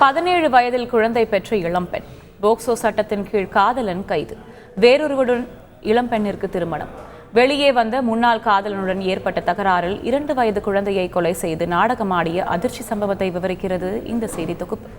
பதினேழு வயதில் குழந்தை பெற்ற இளம்பெண் போக்சோ சட்டத்தின் கீழ் காதலன் கைது. வேறொருவருடன் இளம்பெண்ணிற்கு திருமணம். வெளியே வந்த முன்னாள் காதலனுடன் ஏற்பட்ட தகராறில் இரண்டு வயது குழந்தையை கொலை செய்து நாடகமாடிய அதிர்ச்சி சம்பவத்தை விவரிக்கிறது இந்த செய்தி தொகுப்பு.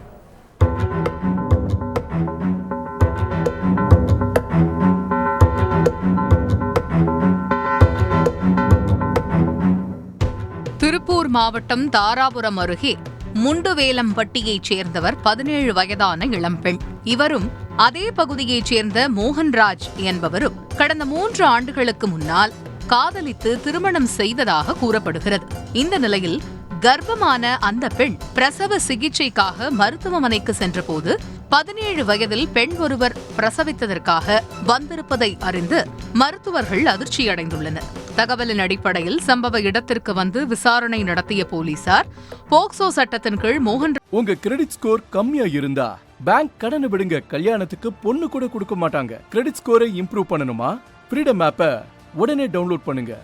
திருப்பூர் மாவட்டம் தாராபுரம் அருகே முண்டுவேலம்பட்டியைச் சேர்ந்தவர் பதினேழு வயதான இளம்பெண். இவரும் அதே பகுதியைச் சேர்ந்த மோகன்ராஜ் என்பவரும் கடந்த மூன்று ஆண்டுகளுக்கு முன்னால் காதலித்து திருமணம் செய்ததாக கூறப்படுகிறது. இந்த நிலையில் கர்ப்பமான அந்த பெண் பிரசவ சிகிச்சைக்காக மருத்துவமனைக்கு சென்றபோது பதினேழு வயதில் பெண் ஒருவர் பிரசவித்ததற்காக வந்திருப்பதை அறிந்து மருத்துவர்கள் அதிர்ச்சியடைந்துள்ளனர். தகவலின் அடிப்படையில் சம்பவ இடத்திற்கு வந்து விசாரணை நடத்திய போலீசார் போக்சோ சட்டத்தின் கீழ் மோகன் உங்க கிரெடிட் ஸ்கோர் கம்மியா இருந்தா பேங்க் கடனை விடுங்க கல்யாணத்துக்கு பொண்ணு கூட கொடுக்க மாட்டாங்க. கிரெடிட் ஸ்கோரை இம்ப்ரூவ் பண்ணணுமா? ஃப்ரீடம் ஆப்பை உடனே டவுன்லோட் பண்ணுங்க.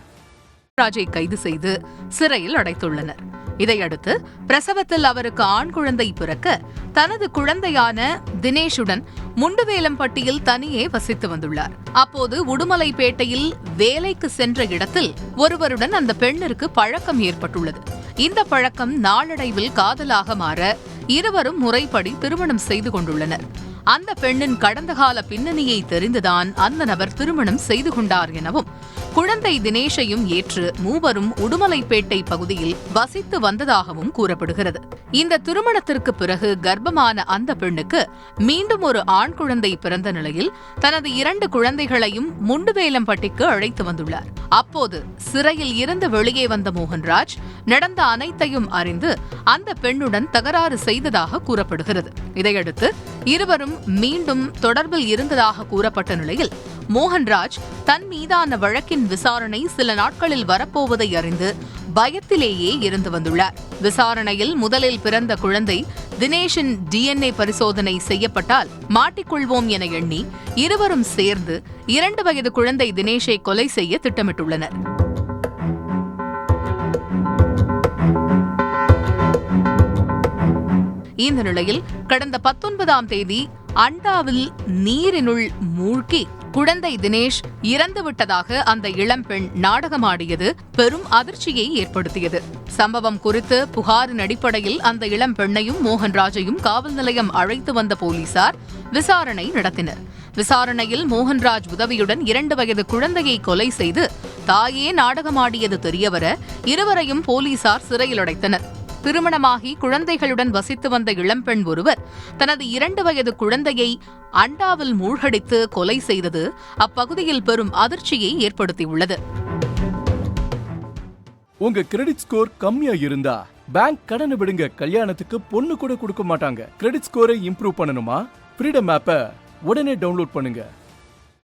ராஜை கைது செய்து சிறையில் அடைத்துள்ளனர். இதையடுத்து பிரசவத்தில் அவருக்கு ஆண் குழந்தை பிறக்க தனது குழந்தையான தினேஷுடன் முண்டுவேலம்பட்டியில் தனியே வசித்து வந்துள்ளார். அப்போது உடுமலைப்பேட்டையில் வேலைக்கு சென்ற இடத்தில் ஒருவருடன் அந்த பெண்ணிற்கு பழக்கம் ஏற்பட்டுள்ளது. இந்த பழக்கம் நாளடைவில் காதலாக மாற இருவரும் முறைப்படி திருமணம் செய்து கொண்டுள்ளனர். அந்த பெண்ணின் கடந்த கால பின்னணியை தெரிந்துதான் அந்த நபர் திருமணம் செய்து கொண்டார் எனவும் குழந்தை தினேஷையும் ஏற்று மூவரும் உடுமலைப்பேட்டை பகுதியில் வசித்து வந்ததாகவும் கூறப்படுகிறது. இந்த திருமணத்திற்கு பிறகு கர்ப்பமான அந்த பெண்ணுக்கு மீண்டும் ஒரு ஆண் குழந்தை பிறந்த நிலையில் தனது இரண்டு குழந்தைகளையும் முண்டுவேலம்பட்டிக்கு அழைத்து வந்துள்ளார். அப்போது சிறையில் இருந்து வெளியே வந்த மோகன்ராஜ் நடந்த அனைத்தையும் அறிந்து அந்த பெண்ணுடன் தகராறு செய்ததாக கூறப்படுகிறது. இதையடுத்து இருவரும் மீண்டும் தொடர்பில் இருந்ததாக கூறப்பட்ட நிலையில் மோகன்ராஜ் தன் மீதான வழக்கின் விசாரணை சில நாட்களில் வரப்போவதை அறிந்து பயத்திலேயே இருந்து வந்துள்ளார். விசாரணையில் முதலில் பிறந்த குழந்தை தினேஷின் டிஎன்ஏ பரிசோதனை செய்யப்பட்டால் மாட்டிக்கொள்வோம் என எண்ணி இருவரும் சேர்ந்து இரண்டு வயது குழந்தை தினேஷை கொலை செய்ய திட்டமிட்டுள்ளனர். இந்த நிலையில் கடந்த பத்தொன்பதாம் தேதி அண்டாவில் நீரினுள் மூழ்கி குழந்தை தினேஷ் இறந்துவிட்டதாக அந்த இளம்பெண் நாடகமாடியது பெரும் அதிர்ச்சியை ஏற்படுத்தியது. சம்பவம் குறித்து புகாரின் அடிப்படையில் அந்த இளம் பெண்ணையும் மோகன்ராஜையும் காவல் நிலையம் அழைத்து வந்த போலீசார் விசாரணை நடத்தினர். விசாரணையில் மோகன்ராஜ் உதவியுடன் இரண்டு வயது குழந்தையை கொலை செய்து தாயே நாடகமாடியது தெரியவர இருவரையும் போலீசார் சிறையில் அடைத்தனர். திருமணமாகி குழந்தைகளுடன் வசித்து வந்த இளம்பெண் ஒருவர் தனது இரண்டு வயது குழந்தையை அண்டாவில் மூழ்கடித்து கொலை செய்தது அப்பகுதியில் பெரும் அதிர்ச்சியை ஏற்படுத்தியுள்ளது. உங்க கிரெடிட் ஸ்கோர் கம்மியா இருந்தா பேங்க் கடனை விடுங்க கல்யாணத்துக்கு பொண்ணு கூட கொடுக்க மாட்டாங்க. கிரெடிட் ஸ்கோரை இம்ப்ரூவ் பண்ணணுமா? ஃப்ரீடம் ஆப்பை உடனே டவுன்லோட் பண்ணுங்க.